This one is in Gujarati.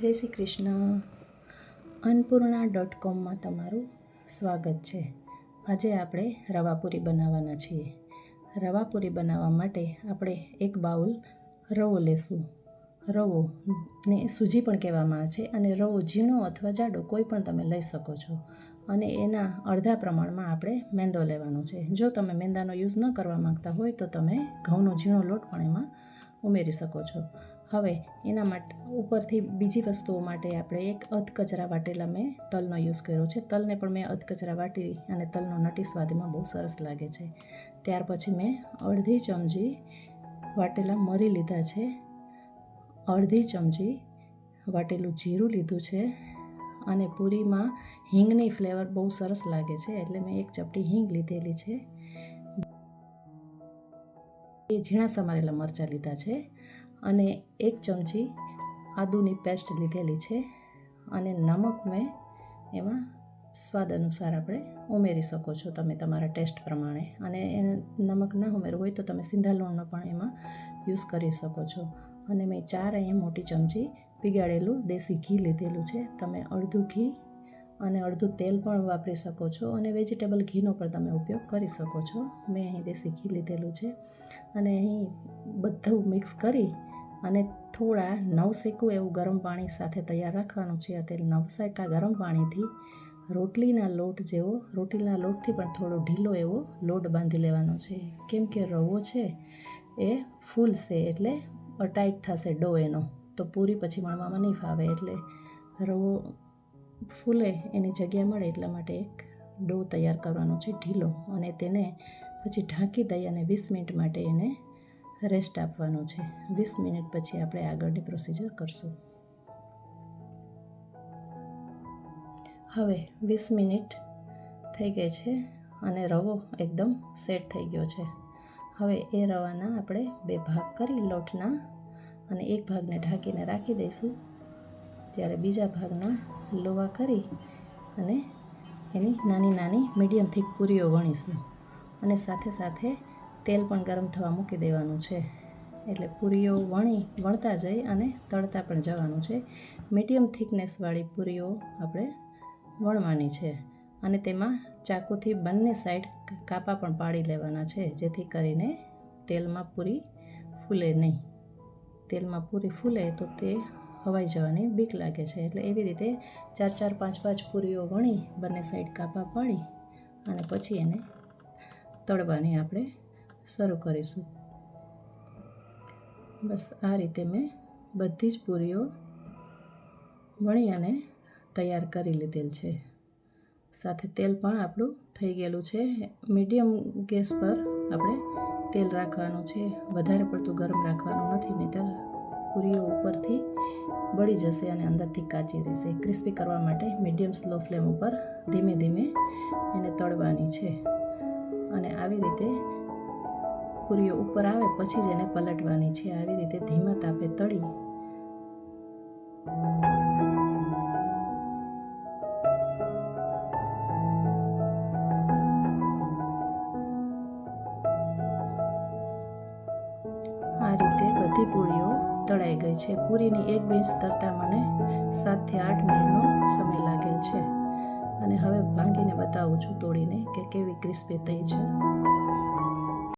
જય શ્રી કૃષ્ણ. અન્નપૂર્ણા ડોટ કોમમાં તમારું સ્વાગત છે. આજે આપણે રવાપુરી બનાવવાના છીએ. રવાપુરી બનાવવા માટે આપણે એક બાઉલ રવો લેશું. રવો ને સૂજી પણ કહેવામાં આવે છે અને રવો ઝીણો અથવા જાડો કોઈ પણ તમે લઈ શકો છો. અને એના અડધા પ્રમાણમાં આપણે મેંદો લેવાનો છે. જો તમે મેંદાનો યુઝ ન કરવા માંગતા હોય તો તમે ઘઉંનો ઝીણો લોટ પણ એમાં ઉમેરી શકો છો. હવે એના માટે ઉપરથી બીજી વસ્તુઓ માટે આપણે એક અધકચરા વાટેલા મેં તલનો યુઝ કર્યો છે. તલને પણ મેં અધકચરા વાટી અને તલનો નટી સ્વાદમાં બહુ સરસ લાગે છે. ત્યાર પછી મેં અડધી ચમચી વાટેલા મરી લીધા છે. અડધી ચમચી વાટેલું જીરું લીધું છે અને પૂરીમાં હિંગની ફ્લેવર બહુ સરસ લાગે છે એટલે મેં એક ચપટી હિંગ લીધેલી છે. એ ઝીણા સમારેલા મરચાં લીધા છે. અને એક ચમચી આદુની પેસ્ટ લીધેલી છે અને નમક મેં એમાં સ્વાદ અનુસાર આપણે ઉમેરી શકો છો તમે તમારા ટેસ્ટ પ્રમાણે. અને એ નમક ના ઉમેરવું હોય તો તમે સિંધા લૂણનો પણ એમાં યુઝ કરી શકો છો. અને મેં ચાર અહીંયા મોટી ચમચી પીગાળેલું દેશી ઘી લીધેલું છે. તમે અડધું ઘી અને અડધું તેલ પણ વાપરી શકો છો અને વેજીટેબલ ઘીનો પણ તમે ઉપયોગ કરી શકો છો. મેં અહીં દેશી ઘી લીધેલું છે અને અહીં બધું મિક્સ કરી અને થોડા નવસેકું એવું ગરમ પાણી સાથે તૈયાર રાખવાનું છે. તે નવસેકા ગરમ પાણીથી રોટલીના લોટ જેવો, રોટલીના લોટથી પણ થોડો ઢીલો એવો લોટ બાંધી લેવાનો છે. કેમ કે રવો છે એ ફૂલશે એટલે અટાઈટ થશે ડો એનો તો પૂરી પછી વણવામાં નહીં ફાવે એટલે રવો ફૂલે એની જગ્યા મળે એટલા માટે એક ડો તૈયાર કરવાનો છે ઢીલો. અને તેને પછી ઢાંકી દઈ અને વીસ મિનિટ માટે એને રેસ્ટ આપવાનો છે. વીસ મિનિટ પછી આપણે આગળની પ્રોસિજર કરશું. હવે વીસ મિનિટ થઈ ગઈ છે અને રવો એકદમ સેટ થઈ ગયો છે. હવે એ રવાના આપણે બે ભાગ કરી લોટના અને એક ભાગને ઢાંકીને રાખી દઈશું. ત્યારે બીજા ભાગના લોવા કરી અને એની નાની નાની મીડિયમ થીક પૂરીઓ વણીશું. અને સાથે સાથે તેલ પણ ગરમ થવા મૂકી દેવાનું છે. એટલે પૂરીઓ વણી, વણતા જઈ અને તળતા પણ જવાનું છે. મીડિયમ થિકનેસવાળી પૂરીઓ આપણે વણવાની છે. અને તેમાં ચાકુથી બંને સાઈડ કાપા પણ પાડી લેવાના છે, જેથી કરીને તેલમાં પૂરી ફૂલે નહીં. તેલમાં પૂરી ફૂલે તો તે હવાઈ જવાની બીક લાગે છે. એટલે એવી રીતે ચાર ચાર, પાંચ પાંચ પૂરીઓ વણી, બંને સાઈડ કાપા પાડી અને પછી એને તળવાની આપણે શરૂ કરીશું. બસ આ રીતે મેં બધી જ પૂરીઓ વણી અને તૈયાર કરી લીધેલ છે. સાથે તેલ પણ આપણું થઈ ગયેલું છે. મીડિયમ ગેસ પર આપણે તેલ રાખવાનું છે. વધારે પડતું ગરમ રાખવાનું નથી, નહીંતર પૂરીઓ ઉપરથી બળી જશે અને અંદરથી કાચી રહેશે. ક્રિસ્પી કરવા માટે મીડિયમ સ્લો ફ્લેમ ઉપર ધીમે ધીમે એને તળવાની છે. અને આવી રીતે પૂરીઓ ઉપર આવે પછી જ એને પલટવાની છે. આવી રીતે ધીમા તાપે તળી આ રીતે બધી પૂરીઓ તળાઈ ગઈ છે. પૂરીની એક બે તરતા મને સાતથી આઠ મિનિટનો સમય લાગેલ છે. અને હવે ભાંગીને બતાવું છું તોડીને કે કેવી ક્રિસ્પી થઈ છે.